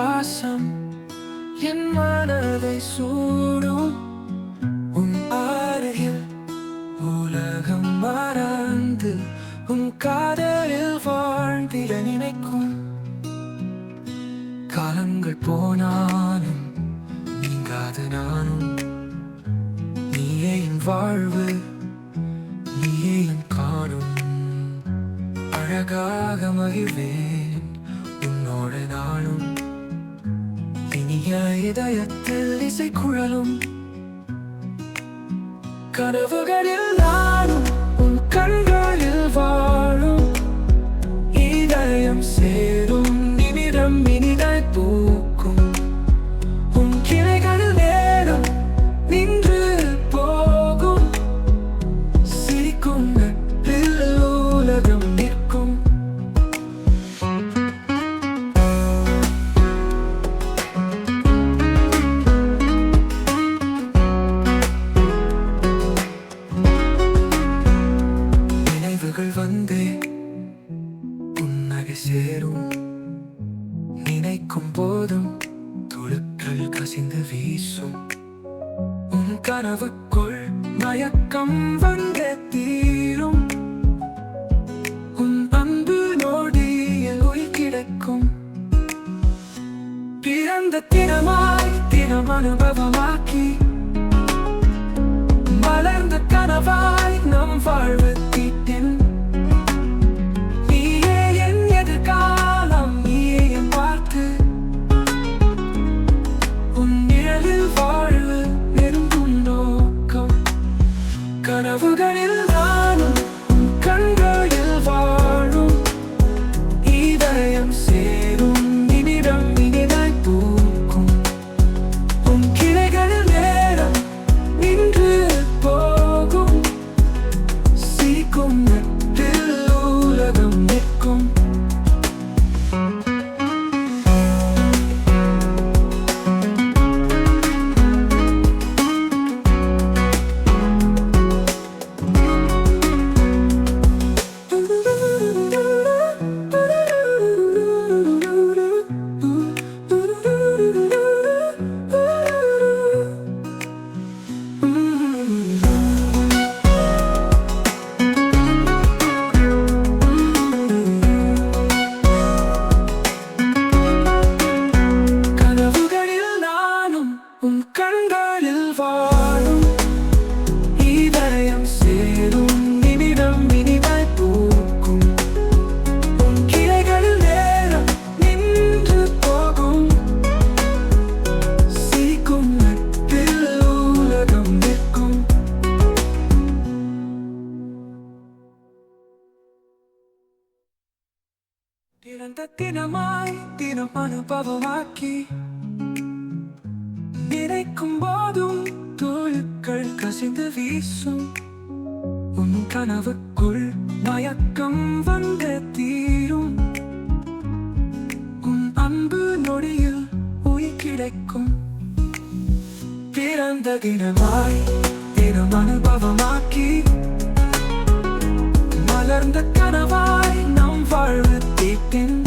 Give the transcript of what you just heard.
சுவாசம் என் மனதை சூடும். உன் அருகில் உலகம் மறந்து உன் காதலில் வாழ்ந்திட நினைக்கும். காலங்கள் போனாலும் நீங்காது நானும். நீயே என் வாழ்வு நீயே என் காணும். அழகாக மகிழ்வேன் உன்னோட நானும் இதயத்தில் இசை குழலும் கனவுகளில் நானும் உன் கண்களில் வாழும் இதயம் சேரும் நிமிடம் இனிதாய் பூக்கும் உன் கிளைகளில் நேரம் நின்று போகும் சிரிக்கும் கசிந்து வீசும். உன் கனவுக்குள் மயக்கம் வந்தே தீரும். உன் அன்பு நோடியில் உயிர் கிடைக்கும். பிறந்த தினமாய் தினம் அனுபவமாக்கி. மலர்ந்த கனவாய் நம் சிரிக்கும் திறந்த தினமாய் தினம் அனுபவமாக்கி நினைக்கும் போதும் தோழுக்கள் கசிந்து வீசும் உன் கனவுக்குள் மயக்கம் வந்து தீரும் உன் அன்பு நொடியில் உயிர் கிடைக்கும் பிறந்த தினமாய் தினம் அனுபவமாக்கி மலர்ந்த கனவாய் நம் வாழ்வு you can